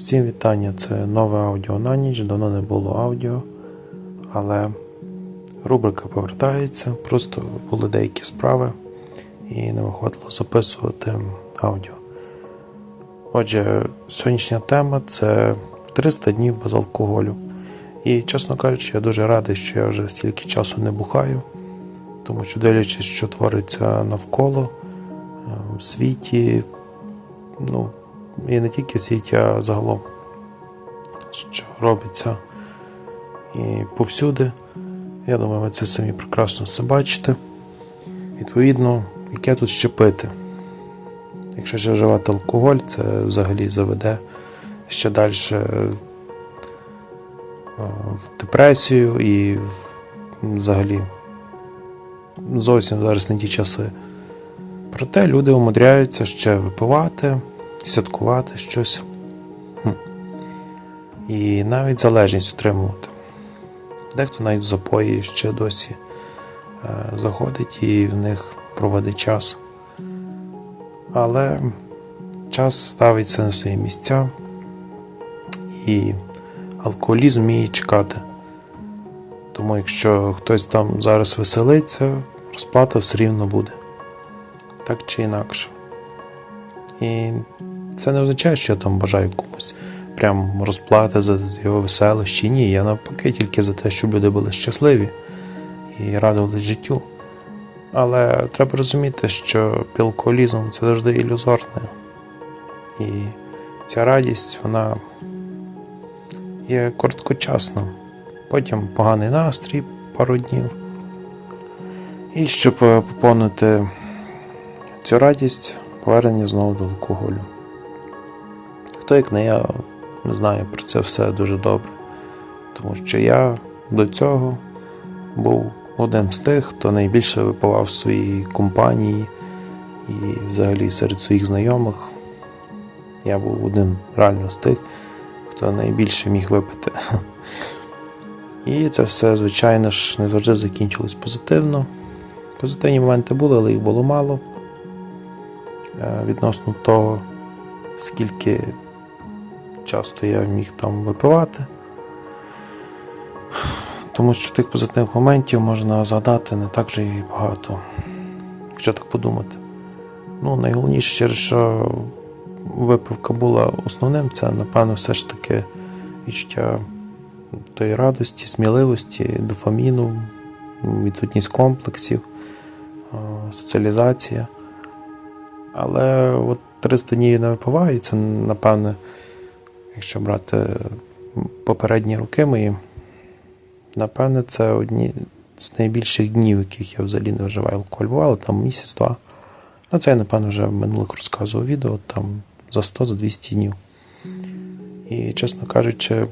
Всім вітання, це нове аудіо на ніч, давно не було аудіо, але рубрика повертається, просто були деякі справи і не виходило записувати аудіо. Отже, сьогоднішня тема це 300 днів без алкоголю. І, чесно кажучи, я дуже радий, що я вже стільки часу не бухаю, тому що дивлячись, що твориться навколо е, в світі, ну, і не тільки в світі, а загалом, що робиться і повсюди. Я думаю, ви це самі прекрасно все бачите. Відповідно, яке тут ще пити? Якщо ще вживати алкоголь, це взагалі заведе ще далі в депресію і взагалі зовсім зараз не ті часи. Проте люди умудряються ще випивати, святкувати щось. І навіть залежність отримувати. Дехто навіть в запої ще досі е, заходить і в них проводить час. Але час ставиться на свої місця, і алкоголізм вміє чекати. Тому якщо хтось там зараз веселиться, розплата все рівно буде. Так чи інакше. І це не означає, що я там бажаю комусь прям розплати за його веселощі. Ні, я навпаки тільки за те, щоб люди були щасливі і радувались життю. Але треба розуміти, що алкоголізм це завжди ілюзорне. І ця радість, вона є короткочасна. Потім поганий настрій пару днів. І щоб е, поповнити цю радість, повернення знову до алкоголю. Хто як не я знає про це все дуже добре. Тому що я до цього був одним з тих, хто найбільше випивав в своїй компанії і взагалі серед своїх знайомих. Я був одним реально з тих, хто найбільше міг випити. І це все, звичайно ж, не завжди закінчилось позитивно. Позитивні моменти були, але їх було мало. Е, Відносно того, скільки часто я міг там випивати. Тому що тих позитивних моментів можна згадати не так вже і багато, якщо так подумати. Ну, найголовніше, через що випивка була основним, це, напевно, все ж таки відчуття тої радості, сміливості, дофаміну, відсутність комплексів, е, соціалізація. Але от 300 днів не випиваю, і це, напевне, якщо брати попередні роки мої, напевне, це одні з найбільших днів, яких я взагалі не вживаю алкоголь. Бувало там місяць-два. Ну, це я, напевно, вже в минулих розказував відео, там за 100 за 200 днів. І, чесно кажучи,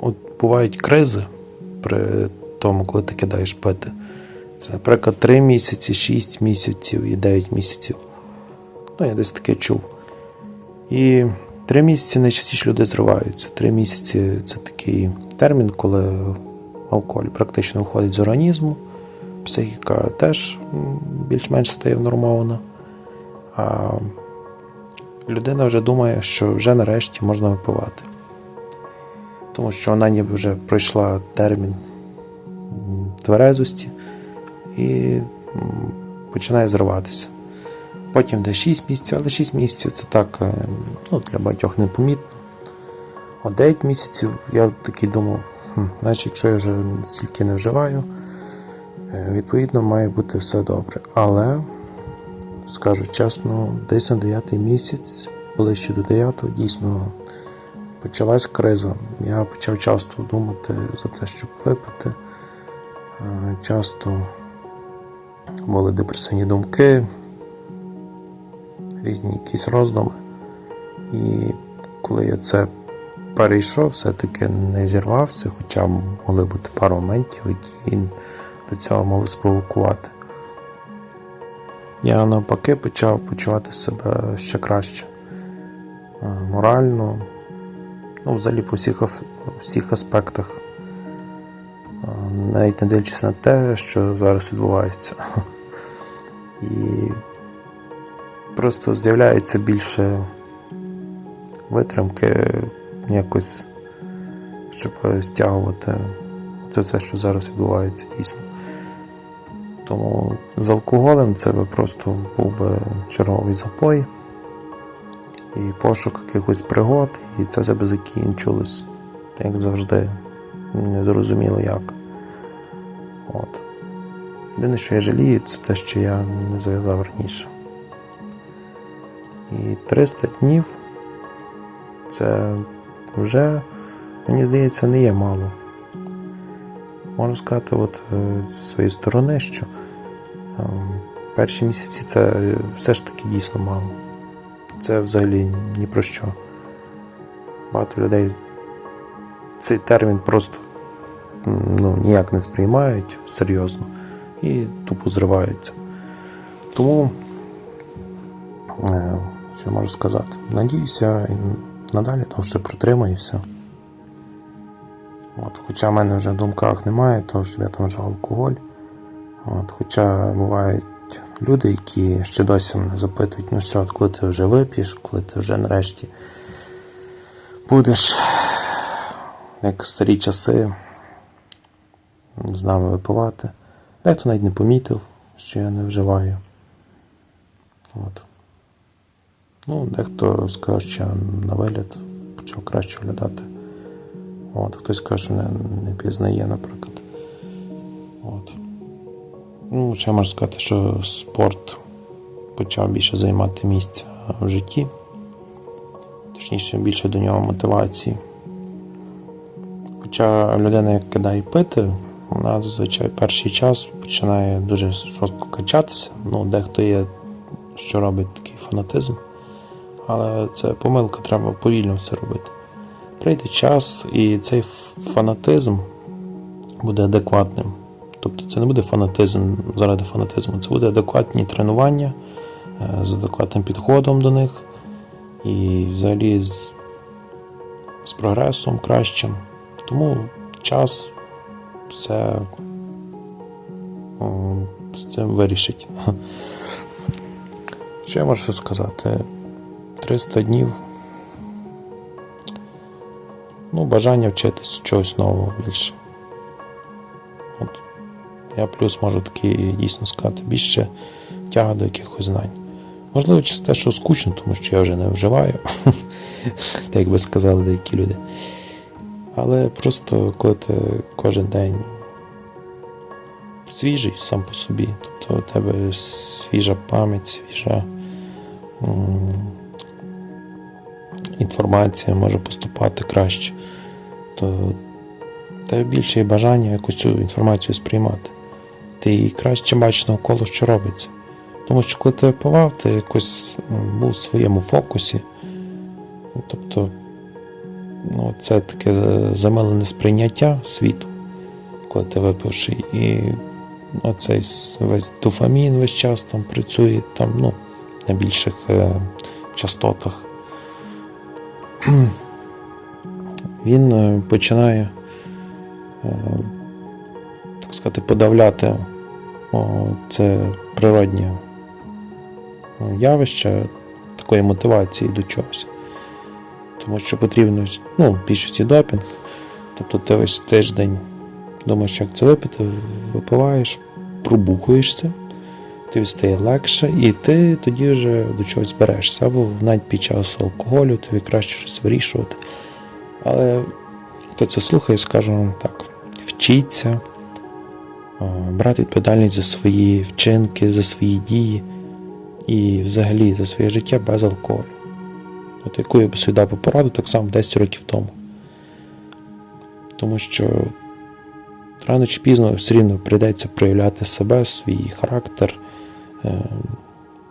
от бувають кризи при тому, коли ти кидаєш пити. Це, наприклад, 3 місяці, 6 місяців і 9 місяців. Ну, я десь таке чув. І 3 місяці найчастіше люди зриваються. 3 місяці це такий термін, коли алкоголь практично виходить з організму, психіка теж більш-менш стає внормована. А людина вже думає, що вже нарешті можна випивати. Тому що вона ніби вже пройшла термін тверезості і починає зриватися. Потім де 6 місяців, але 6 місяців це так е, ну, для багатьох непомітно. А 9 місяців я такий думав, хм, значить, якщо я вже стільки не вживаю, е, відповідно має бути все добре. Але, скажу чесно, десь на 9 місяць, ближче до 9, дійсно почалась криза. Я почав часто думати за те, щоб випити. Е, Часто були депресивні думки, різні якісь роздуми. І коли я це перейшов, все-таки не зірвався, хоча могли бути пару моментів, які до цього могли спровокувати. Я навпаки почав почувати себе ще краще. Е, Морально, ну, взагалі по всіх, всіх аспектах. Навіть не дивлячись на те, що зараз відбувається. І просто з'являється більше витримки якось, щоб стягувати це все, що зараз відбувається дійсно. Тому з алкоголем це би просто був би черговий запой і пошук якихось пригод, і це все би закінчилось, як завжди, незрозуміло як. От. Єдине, що я жалію, це те, що я не зав'язав раніше. І 300 днів це вже, мені здається, не є мало. Можу сказати, от е, з своєї сторони, що е, перші місяці це все ж таки дійсно мало. Це взагалі ні про що. Багато людей цей термін просто ну, ніяк не сприймають серйозно і тупо зриваються. Тому, е, що можу сказати, надіюся, і надалі ще протримаюся. От, хоча в мене вже в думках немає того, що я там вжив алкоголь. От, хоча бувають люди, які ще досі мене запитують, ну що, от коли ти вже вип'єш, коли ти вже нарешті будеш, як старі часи, з нами випивати. Дехто навіть не помітив, що я не вживаю. От. Ну, дехто сказав, що на вигляд почав краще виглядати. От, хтось каже, що мене не пізнає, наприклад. От. Ну, ще можу сказати, що спорт почав більше займати місця в житті. Точніше, більше до нього мотивації. Хоча людина, як кидає пити, вона зазвичай перший час починає дуже жорстко качатися. Ну, дехто є, що робить такий фанатизм. Але це помилка, треба повільно все робити. Прийде час, і цей фанатизм буде адекватним. Тобто це не буде фанатизм заради фанатизму, це буде адекватні тренування е, з адекватним підходом до них і взагалі з, з прогресом кращим. Тому час все м, з цим вирішить. Що я можу сказати? 300 днів. Ну, бажання вчитись чогось нового більше. От. Я плюс можу таки дійсно сказати, більше тяга до якихось знань. Можливо, через те, що скучно, тому що я вже не вживаю, як би сказали деякі люди. Але просто коли ти кожен день свіжий сам по собі, тобто у тебе свіжа пам'ять, свіжа інформація може поступати краще, то тебе більше є бажання якусь цю інформацію сприймати. Ти і краще бачиш навколо, що робиться. Тому що коли ти випивав, ти якось був у своєму фокусі. Тобто, ну, це таке замилене сприйняття світу, коли ти випивши, і оцей весь дофамін весь час там працює там, ну, на більших е, частотах. Він е, починає, е, так сказати, подавляти це природнє явище такої мотивації до чогось. Тому що потрібно ну, більшості допінг. Тобто ти весь тиждень думаєш, як це випити, випиваєш, пробухуєшся, тобі стає легше, і ти тоді вже до чогось берешся. Або навіть під час алкоголю тобі краще щось вирішувати. Але хто це слухає, скаже вам так: вчіться, брати відповідальність за свої вчинки, за свої дії і взагалі за своє життя без алкоголю. От яку я би собі дав пораду так само 10 років тому. Тому що рано чи пізно все рівно прийдеться проявляти себе, свій характер, е,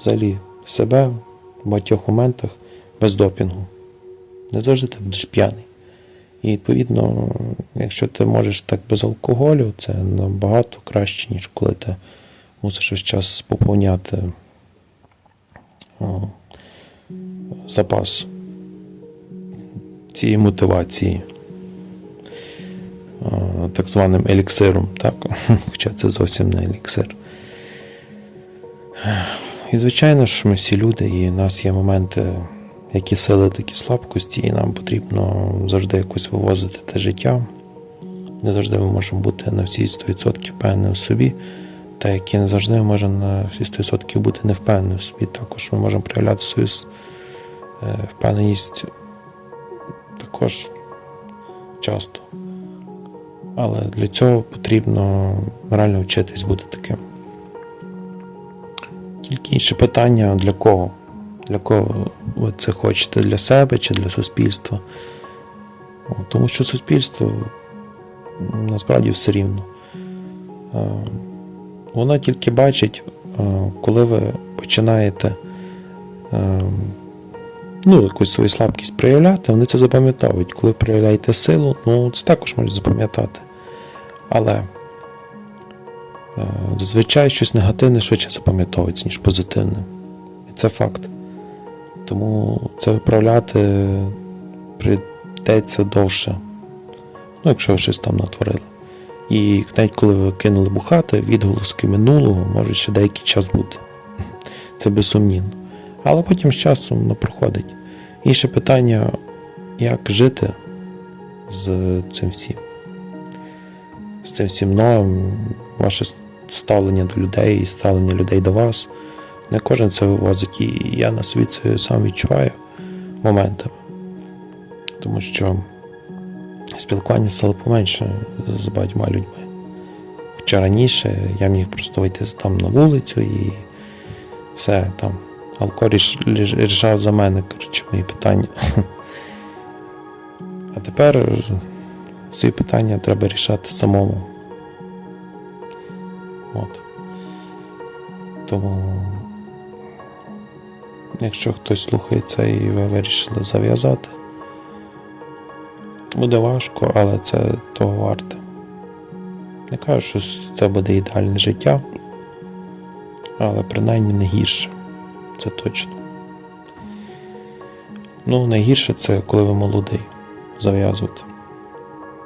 взагалі себе в багатьох моментах без допінгу. Не завжди ти будеш п'яний. І відповідно, якщо ти можеш так без алкоголю, це набагато краще, ніж коли ти мусиш весь час поповняти запас цієї мотивації так званим еліксиром, так? хоча це зовсім не еліксир. І звичайно ж, ми всі люди, і в нас є моменти які сили, такі слабкості, і нам потрібно завжди якось вивозити те життя. Не завжди ми можемо бути на всі 100% впевнені в собі, та і не завжди ми можемо на всі 100% бути не впевнені в собі. Також ми можемо проявляти свою впевненість також часто. Але для цього потрібно реально вчитись бути таким. Тільки інше питання для кого? Для кого ви це хочете? Для себе чи для суспільства? Тому що суспільство насправді все рівно. Е, Воно тільки бачить, е, коли ви починаєте е, ну, якусь свою слабкість проявляти, вони це запам'ятовують. Коли проявляєте силу, ну це також можуть запам'ятати. Але е, зазвичай щось негативне швидше запам'ятовується, ніж позитивне. І це факт. Тому це виправляти прийдеться довше. Ну, якщо ви щось там натворили. І навіть коли ви кинули бухати, відголоски минулого можуть ще деякий час бути. Це безсумнівно. Але потім з часом воно проходить. Інше питання, як жити з цим всім. З цим всім новим, ваше ставлення до людей і ставлення людей до вас. Не кожен це вивозить, і я на собі це сам відчуваю моментами. Тому що спілкування стало поменше з багатьма людьми. Хоча раніше я міг просто вийти там на вулицю і все там. Алко ріш- ріш- рішав за мене, коротше, мої питання. А тепер ці питання треба рішати самому. От. Тому, якщо хтось слухає це і ви вирішили зав'язати, буде важко, але це того варте. Не кажу, що це буде ідеальне життя, але принаймні не гірше. Це точно. Ну, найгірше це коли ви молодий зав'язувати.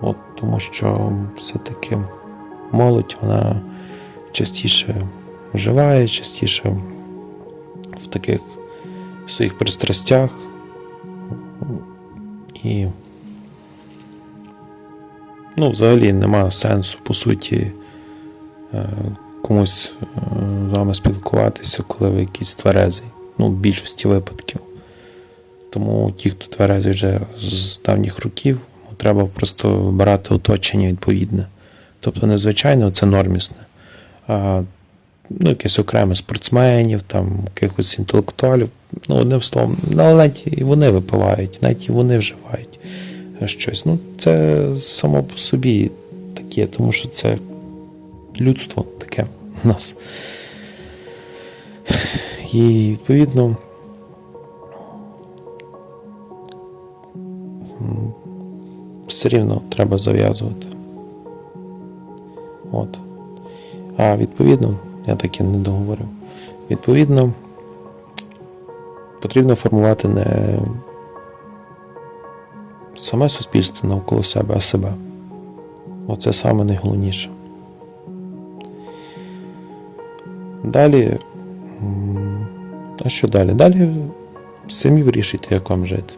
От, тому що все-таки молодь, вона частіше вживає, частіше в таких своїх пристрастях. І ну, взагалі нема сенсу, по суті, е, комусь е, з вами спілкуватися, коли ви якийсь тверезий. Ну, в більшості випадків. Тому ті, хто тверезий вже з давніх років, треба просто вибирати оточення відповідне. Тобто не звичайно це нормісне, а ну, якесь окреме спортсменів, там, якихось інтелектуалів. Ну, одним словом, але навіть і вони випивають, навіть і вони вживають щось. Ну, це само по собі таке, тому що це людство таке в нас. І відповідно. Все рівно треба зав'язувати. От. А відповідно, я так і не договорив. Відповідно, потрібно формувати не саме суспільство навколо себе, а себе. Оце саме найголовніше. Далі. А що далі? Далі самі вирішуйте, як вам жити.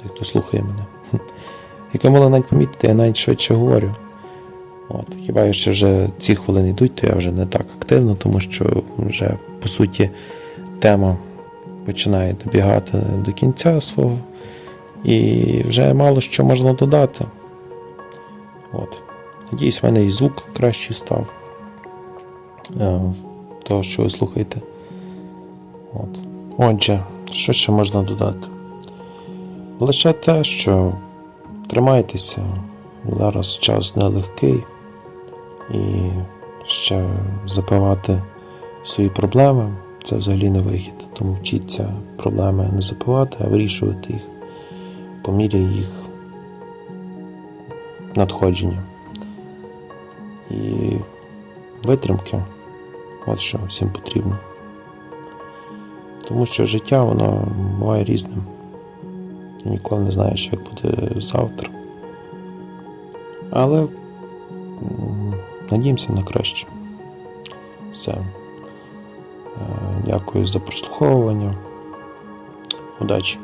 Той, хто слухає мене. Як ви могли навіть помітити, я навіть швидше говорю. От, хіба якщо вже ці хвилини йдуть, то я вже не так активно, тому що вже по суті тема починає добігати до кінця свого, і вже мало що можна додати. От. Надіюсь, в мене і звук кращий став. Того, що ви слухаєте. От. Отже, що ще можна додати? Лише те, що тримайтеся, зараз час нелегкий, і ще запивати свої проблеми це взагалі не вихід. Тому вчіться проблеми не запивати, а вирішувати їх по мірі їх надходження. І витримки от що всім потрібно. Тому що життя воно буває різним. Ніколи не знаєш, як буде завтра. Але надіємося на краще. Все. Е, Дякую за прослуховування. Удачі!